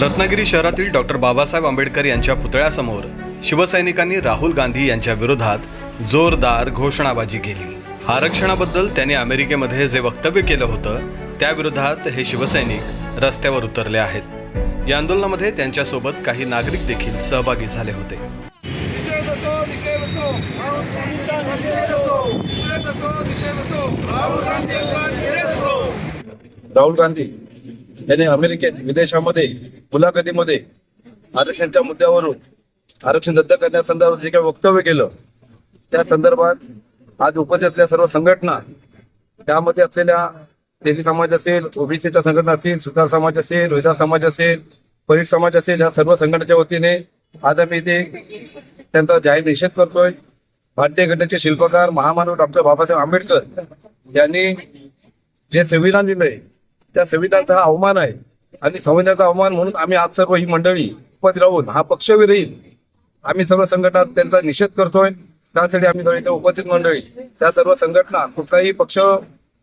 रत्नागिरी शहरातील डॉक्टर बाबासाहेब आंबेडकर यांच्या पुतळ्यासमोर शिवसैनिकांनी राहुल गांधी यांच्या विरोधात जोरदार घोषणाबाजी केली. आरक्षणाबद्दल त्यांनी अमेरिकेमध्ये जे वक्तव्य केलं होतं त्याविरोधात हे शिवसैनिक रस्त्यावर उतरले आहेत. या आंदोलनामध्ये त्यांच्यासोबत काही नागरिक देखील सहभागी झाले होते. राहुल गांधी राहुल गांधी यांनी अमेरिकेत विदेशामध्ये मुलाखतीमध्ये आरक्षणच्या मुद्द्यावरून आरक्षण रद्द करण्यासंदर्भात जे काही वक्तव्य केलं त्या संदर्भात आज उपस्थित असलेल्या सर्व संघटना त्यामध्ये असलेल्या तेली समाज असेल ओबीसीच्या संघटना असतील सुतार समाज असेल रोहिदास समाज असेल परीट समाज असेल या सर्व संघटनेच्या वतीने आज आम्ही इथे त्यांचा जाहीर निषेध करतोय. भारतीय घटनेचे शिल्पकार महामानव डॉक्टर बाबासाहेब आंबेडकर यांनी जे संविधान दिलंय त्या संविधानाचा हा अवमान आहे. आणि संविधानाचा अवमान म्हणून आम्ही आज सर्व ही मंडळी उपस्थित राहून हा पक्षविरहीत आम्ही सर्व संघटना त्यांचा निषेध करतोय. त्यासाठी आम्ही सर्व इथे उपस्थित मंडळी. त्या सर्व संघटना कुठलाही पक्ष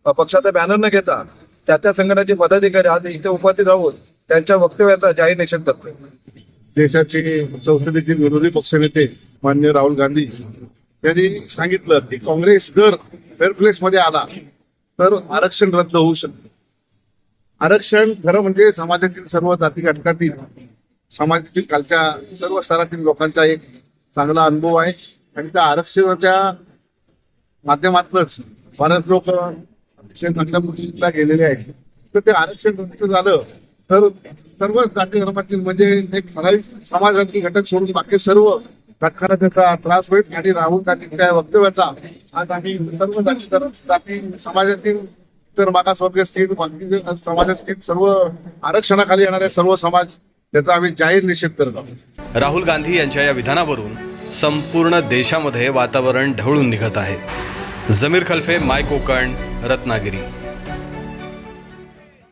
पक्षाचा बॅनर न घेता त्या त्या संघटनाचे पदाधिकारी आज इथे उपस्थित राहून त्यांच्या वक्तव्याचा जाहीर निषेध करतोय. देशाचे संसदेतील विरोधी पक्षनेते मान्य राहुल गांधी यांनी सांगितलं की काँग्रेस जर फेअरप्लेस मध्ये आला तर आरक्षण रद्द होऊ शकतं. आरक्षण खरं म्हणजे समाजातील सर्व जाती घटकातील समाजातील कालच्या सर्व स्तरातील लोकांचा एक चांगला अनुभव आहे. आणि त्या आरक्षणाच्या माध्यमातूनच बरेच लोक अतिशय चांगल्या गेलेले आहेत. तर ते आरक्षण रद्द झालं तर सर्व जाती धर्मातील म्हणजे एक ठराविक समाजातील घटक सोडून बाकी सर्व घटकांना त्याचा त्रास होईल. आणि राहुल गांधींच्या वक्तव्याचा आज आम्ही सर्व जाती जाती समाजातील तर मागासवर्गीय असतील बाकी समाज असतील सर्व आरक्षणाखाली येणारे सर्व समाज त्याचा आम्ही जाहीर निषेध करत आहोत. राहुल गांधी यांच्या या विधानावरून संपूर्ण देशामध्ये वातावरण ढवळून निघत आहे. जमीर खल्फे माय कोकण रत्नागिरी.